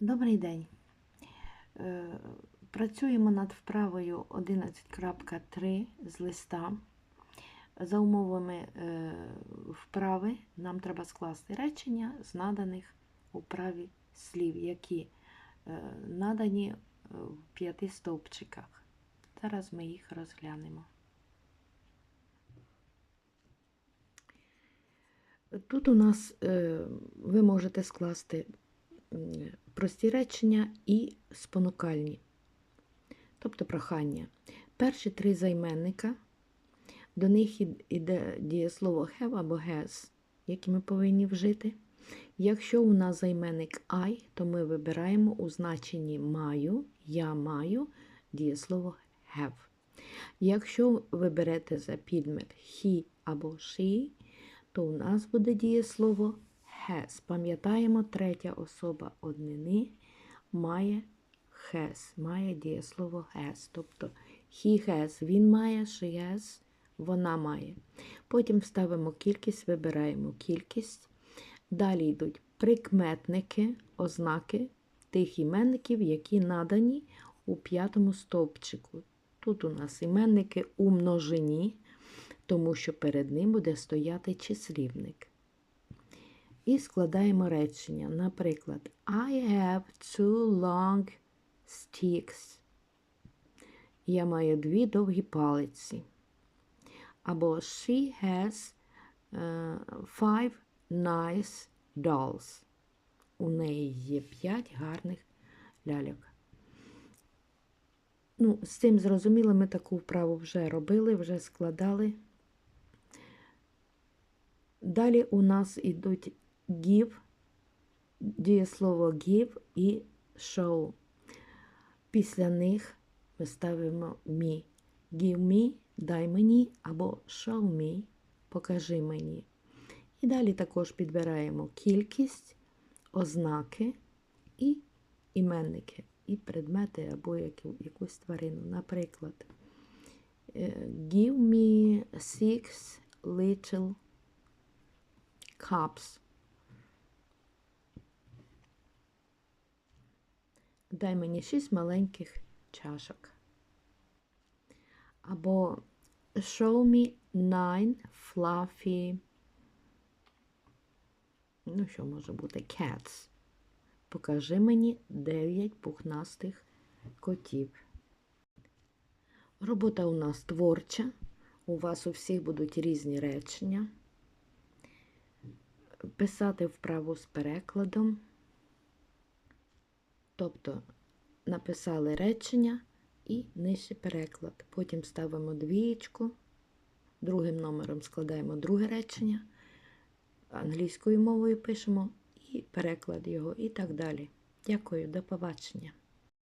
Добрий день. Е, Працюємо над вправою 11.3 з листа. За умовами е, вправи нам треба скласти речення з наданих у вправі слів, які е, надані в п'яти стовпчиках. Зараз ми їх розглянемо. Тут у нас ви можете скласти прості речення і спонукальні, тобто прохання. Перші три займенника, до них іде дієслово have або has, які ми повинні вжити. Якщо у нас займенник I, то ми вибираємо у значенні маю, я маю дієслово have. Якщо ви берете за підмет he або she, то у нас буде дієслово has. Пам'ятаємо, третя особа однини має has, має дієслово has. Тобто he has, він має, she has, вона має. Потім ставимо кількість, вибираємо кількість. Далі йдуть прикметники, ознаки тих іменників, які надані у п'ятому стовпчику. Тут у нас іменники у множині, тому що перед ним буде стояти числівник. І складаємо речення. Наприклад, I have two long sticks. Я маю дві довгі палиці. Або she has е, five nice dolls. У неї є п'ять гарних ляльок. Ну, з цим зрозуміло, ми таку вправу вже робили, вже складали. Далі у нас йдуть give, дієслово give і show. Після них ми ставимо me. Give me, дай мені, або show me, покажи мені. І далі також підбираємо кількість, ознаки і іменники, і предмети або яку- якусь тварину. Наприклад, е, give me six little cups. Дай мені шість маленьких чашок. Або show me nine fluffy. Ну, що може бути? Cats. Покажи мені дев'ять пухнастих котів. Робота у нас творча. У вас у всіх будуть різні речення. Писати вправу з перекладом. Тобто написали речення і нижче переклад. Потім ставимо двієчку, другим номером складаємо друге речення, англійською мовою пишемо і переклад його, і так далі. Дякую, до побачення.